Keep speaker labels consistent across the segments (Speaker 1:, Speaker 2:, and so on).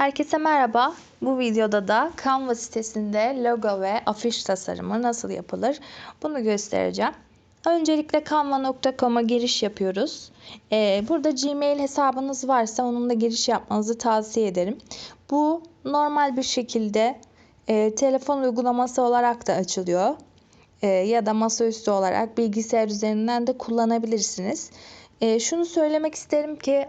Speaker 1: Herkese merhaba. Bu videoda da Canva sitesinde logo ve afiş tasarımı nasıl yapılır bunu göstereceğim. Öncelikle canva.com'a giriş yapıyoruz. Ee, burada Gmail hesabınız varsa onunla giriş yapmanızı tavsiye ederim. Bu normal bir şekilde e, telefon uygulaması olarak da açılıyor. E, ya da masaüstü olarak bilgisayar üzerinden de kullanabilirsiniz. E, şunu söylemek isterim ki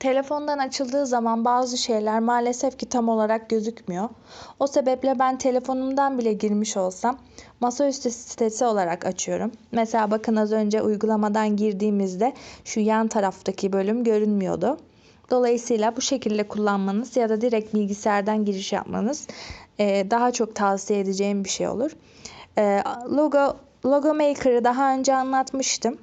Speaker 1: Telefondan açıldığı zaman bazı şeyler maalesef ki tam olarak gözükmüyor. O sebeple ben telefonumdan bile girmiş olsam masaüstü sitesi olarak açıyorum. Mesela bakın az önce uygulamadan girdiğimizde şu yan taraftaki bölüm görünmüyordu. Dolayısıyla bu şekilde kullanmanız ya da direkt bilgisayardan giriş yapmanız daha çok tavsiye edeceğim bir şey olur. Logo Logo Maker'ı daha önce anlatmıştım.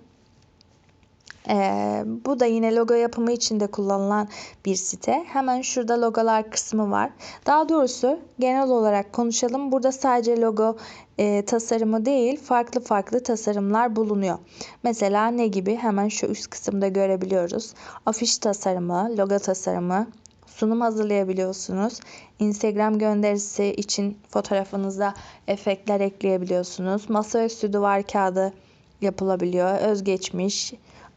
Speaker 1: Ee, bu da yine logo yapımı için de kullanılan bir site. Hemen şurada logolar kısmı var. Daha doğrusu genel olarak konuşalım. Burada sadece logo e, tasarımı değil farklı farklı tasarımlar bulunuyor. Mesela ne gibi? Hemen şu üst kısımda görebiliyoruz. Afiş tasarımı, logo tasarımı, sunum hazırlayabiliyorsunuz. Instagram gönderisi için fotoğrafınıza efektler ekleyebiliyorsunuz. Masaüstü duvar kağıdı yapılabiliyor. Özgeçmiş,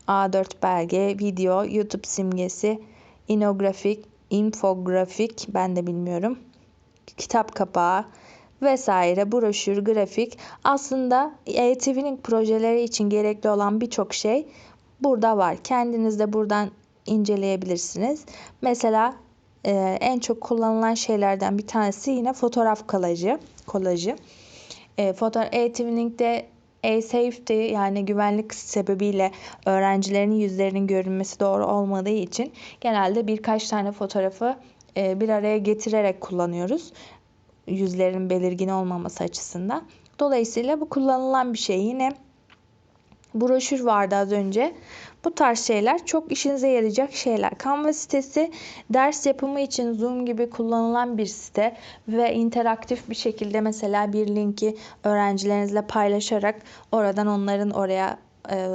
Speaker 1: A4 belge, video, YouTube simgesi, inografik, infografik ben de bilmiyorum. Kitap kapağı vesaire, broşür, grafik. Aslında e-twinning projeleri için gerekli olan birçok şey burada var. Kendiniz de buradan inceleyebilirsiniz. Mesela e, en çok kullanılan şeylerden bir tanesi yine fotoğraf kolajı. kolajı. E, foto e-twining'de e-safety yani güvenlik sebebiyle öğrencilerin yüzlerinin görünmesi doğru olmadığı için genelde birkaç tane fotoğrafı e, bir araya getirerek kullanıyoruz. Yüzlerin belirgin olmaması açısından. Dolayısıyla bu kullanılan bir şey. Yine broşür vardı az önce. Bu tarz şeyler çok işinize yarayacak şeyler. Canva sitesi ders yapımı için Zoom gibi kullanılan bir site ve interaktif bir şekilde mesela bir linki öğrencilerinizle paylaşarak oradan onların oraya e,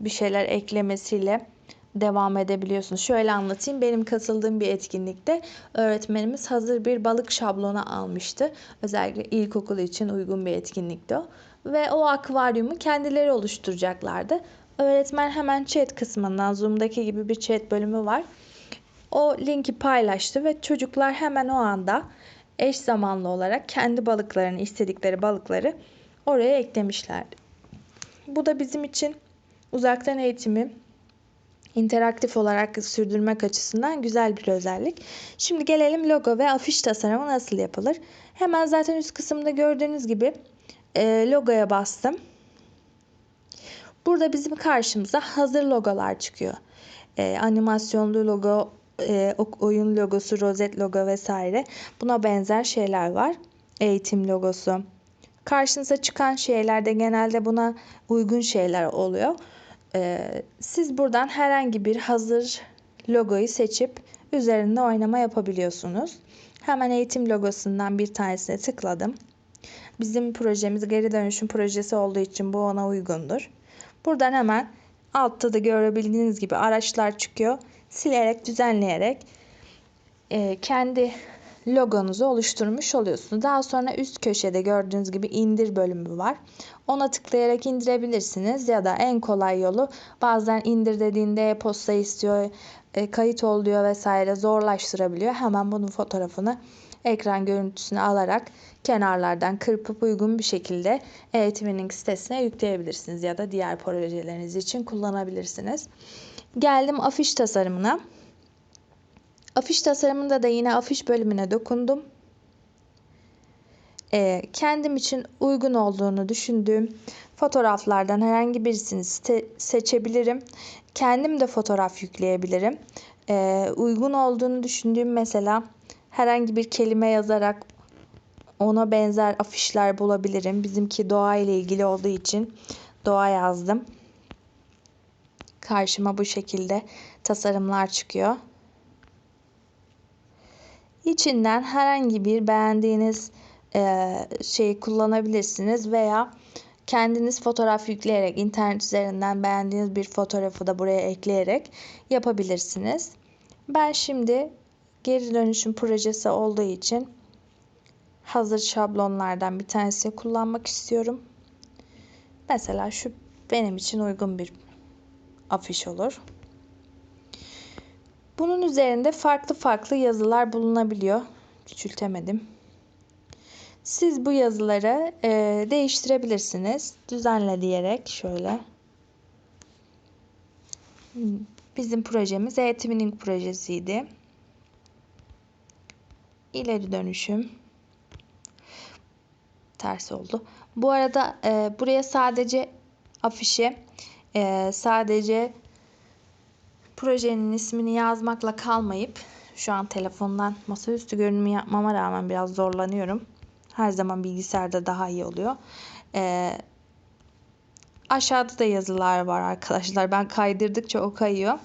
Speaker 1: bir şeyler eklemesiyle devam edebiliyorsunuz. Şöyle anlatayım. Benim katıldığım bir etkinlikte öğretmenimiz hazır bir balık şablonu almıştı. Özellikle ilkokul için uygun bir etkinlikti o. Ve o akvaryumu kendileri oluşturacaklardı. Öğretmen hemen chat kısmından Zoom'daki gibi bir chat bölümü var. O linki paylaştı ve çocuklar hemen o anda eş zamanlı olarak kendi balıklarını, istedikleri balıkları oraya eklemişlerdi. Bu da bizim için uzaktan eğitimi interaktif olarak sürdürmek açısından güzel bir özellik. Şimdi gelelim logo ve afiş tasarımı nasıl yapılır? Hemen zaten üst kısımda gördüğünüz gibi e, logoya bastım. Burada bizim karşımıza hazır logolar çıkıyor. E, animasyonlu logo, e, oyun logosu, rozet logo vesaire. Buna benzer şeyler var. Eğitim logosu. Karşınıza çıkan şeyler de genelde buna uygun şeyler oluyor. E, siz buradan herhangi bir hazır logoyu seçip üzerinde oynama yapabiliyorsunuz. Hemen eğitim logosundan bir tanesine tıkladım. Bizim projemiz geri dönüşüm projesi olduğu için bu ona uygundur. Buradan hemen altta da görebildiğiniz gibi araçlar çıkıyor. Silerek, düzenleyerek e, kendi logonuzu oluşturmuş oluyorsunuz. Daha sonra üst köşede gördüğünüz gibi indir bölümü var. Ona tıklayarak indirebilirsiniz ya da en kolay yolu bazen indir dediğinde e-posta istiyor, e, kayıt ol diyor vesaire zorlaştırabiliyor. Hemen bunun fotoğrafını ekran görüntüsünü alarak kenarlardan kırpıp uygun bir şekilde e-twinning sitesine yükleyebilirsiniz ya da diğer projeleriniz için kullanabilirsiniz. Geldim afiş tasarımına. Afiş tasarımında da yine afiş bölümüne dokundum. Ee, kendim için uygun olduğunu düşündüğüm fotoğraflardan herhangi birisini seçebilirim. Kendim de fotoğraf yükleyebilirim. Ee, uygun olduğunu düşündüğüm mesela herhangi bir kelime yazarak ona benzer afişler bulabilirim. Bizimki doğa ile ilgili olduğu için doğa yazdım. Karşıma bu şekilde tasarımlar çıkıyor. İçinden herhangi bir beğendiğiniz e, şeyi kullanabilirsiniz veya kendiniz fotoğraf yükleyerek internet üzerinden beğendiğiniz bir fotoğrafı da buraya ekleyerek yapabilirsiniz. Ben şimdi geri dönüşüm projesi olduğu için hazır şablonlardan bir tanesini kullanmak istiyorum. Mesela şu benim için uygun bir afiş olur. Bunun üzerinde farklı farklı yazılar bulunabiliyor. Küçültemedim. Siz bu yazıları e, değiştirebilirsiniz. Düzenle diyerek şöyle. Bizim projemiz e-twinning projesiydi. İleri dönüşüm. Ters oldu. Bu arada e, buraya sadece afişe e, sadece projenin ismini yazmakla kalmayıp şu an telefondan masaüstü görünümü yapmama rağmen biraz zorlanıyorum. Her zaman bilgisayarda daha iyi oluyor. Ee, aşağıda da yazılar var arkadaşlar. Ben kaydırdıkça o kayıyor.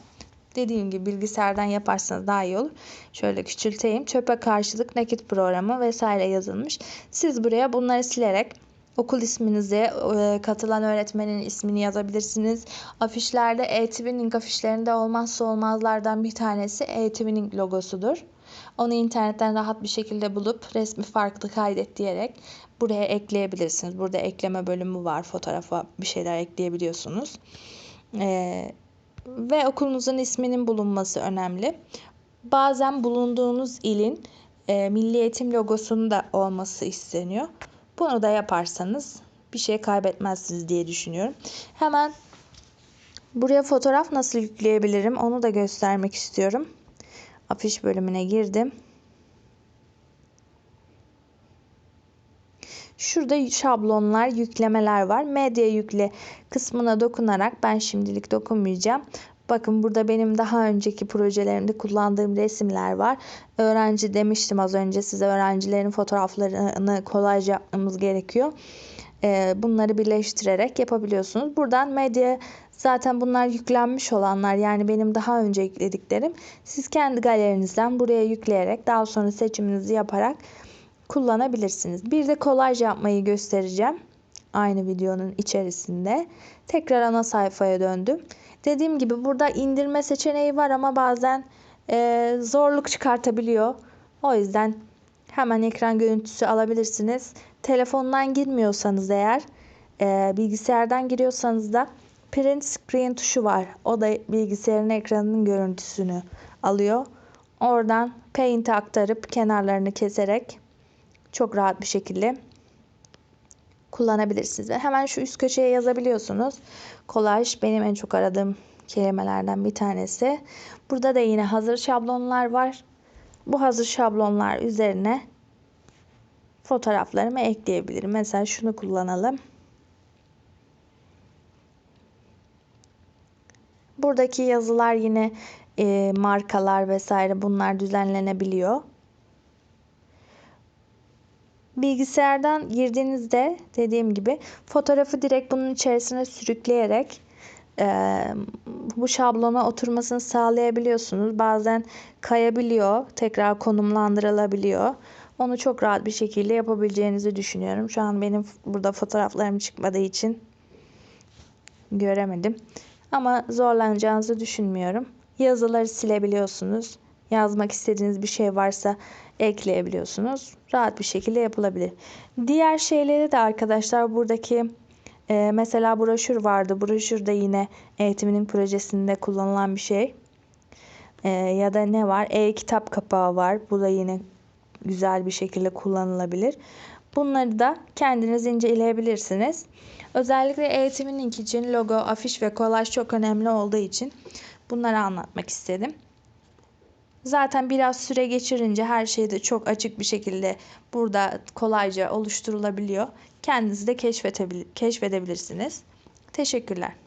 Speaker 1: Dediğim gibi bilgisayardan yaparsanız daha iyi olur. Şöyle küçülteyim. Çöpe karşılık nakit programı vesaire yazılmış. Siz buraya bunları silerek okul isminizi, e, katılan öğretmenin ismini yazabilirsiniz. Afişlerde e-twinning afişlerinde olmazsa olmazlardan bir tanesi e-twinning logosudur. Onu internetten rahat bir şekilde bulup resmi farklı kaydet diyerek buraya ekleyebilirsiniz. Burada ekleme bölümü var. Fotoğrafa bir şeyler ekleyebiliyorsunuz. Ee, ve okulunuzun isminin bulunması önemli. Bazen bulunduğunuz ilin e, milli eğitim logosunun da olması isteniyor. Bunu da yaparsanız bir şey kaybetmezsiniz diye düşünüyorum. Hemen buraya fotoğraf nasıl yükleyebilirim onu da göstermek istiyorum. Afiş bölümüne girdim. Şurada şablonlar, yüklemeler var. Medya yükle kısmına dokunarak ben şimdilik dokunmayacağım. Bakın burada benim daha önceki projelerimde kullandığım resimler var. Öğrenci demiştim az önce size öğrencilerin fotoğraflarını kolayca yapmamız gerekiyor. Ee, bunları birleştirerek yapabiliyorsunuz. Buradan medya zaten bunlar yüklenmiş olanlar yani benim daha önce yüklediklerim. Siz kendi galerinizden buraya yükleyerek daha sonra seçiminizi yaparak kullanabilirsiniz. Bir de kolaj yapmayı göstereceğim. Aynı videonun içerisinde. Tekrar ana sayfaya döndüm. Dediğim gibi burada indirme seçeneği var ama bazen e, zorluk çıkartabiliyor. O yüzden hemen ekran görüntüsü alabilirsiniz. Telefondan girmiyorsanız eğer e, bilgisayardan giriyorsanız da print screen tuşu var. O da bilgisayarın ekranının görüntüsünü alıyor. Oradan Paint'e aktarıp kenarlarını keserek çok rahat bir şekilde kullanabilirsiniz. Hemen şu üst köşeye yazabiliyorsunuz. Kolaj benim en çok aradığım kelimelerden bir tanesi. Burada da yine hazır şablonlar var. Bu hazır şablonlar üzerine fotoğraflarımı ekleyebilirim. Mesela şunu kullanalım. Buradaki yazılar yine e, markalar vesaire bunlar düzenlenebiliyor. Bilgisayardan girdiğinizde dediğim gibi fotoğrafı direkt bunun içerisine sürükleyerek e, bu şablona oturmasını sağlayabiliyorsunuz. Bazen kayabiliyor, tekrar konumlandırılabiliyor. Onu çok rahat bir şekilde yapabileceğinizi düşünüyorum. Şu an benim burada fotoğraflarım çıkmadığı için göremedim. Ama zorlanacağınızı düşünmüyorum. Yazıları silebiliyorsunuz. Yazmak istediğiniz bir şey varsa ekleyebiliyorsunuz. Rahat bir şekilde yapılabilir. Diğer şeyleri de arkadaşlar buradaki e, mesela broşür vardı. Broşür de yine eğitiminin projesinde kullanılan bir şey. E, ya da ne var? E-kitap kapağı var. Bu da yine güzel bir şekilde kullanılabilir. Bunları da kendiniz inceleyebilirsiniz. Özellikle eğitimin için logo, afiş ve kolaj çok önemli olduğu için bunları anlatmak istedim. Zaten biraz süre geçirince her şey de çok açık bir şekilde burada kolayca oluşturulabiliyor. Kendinizi de keşfedebilirsiniz. Teşekkürler.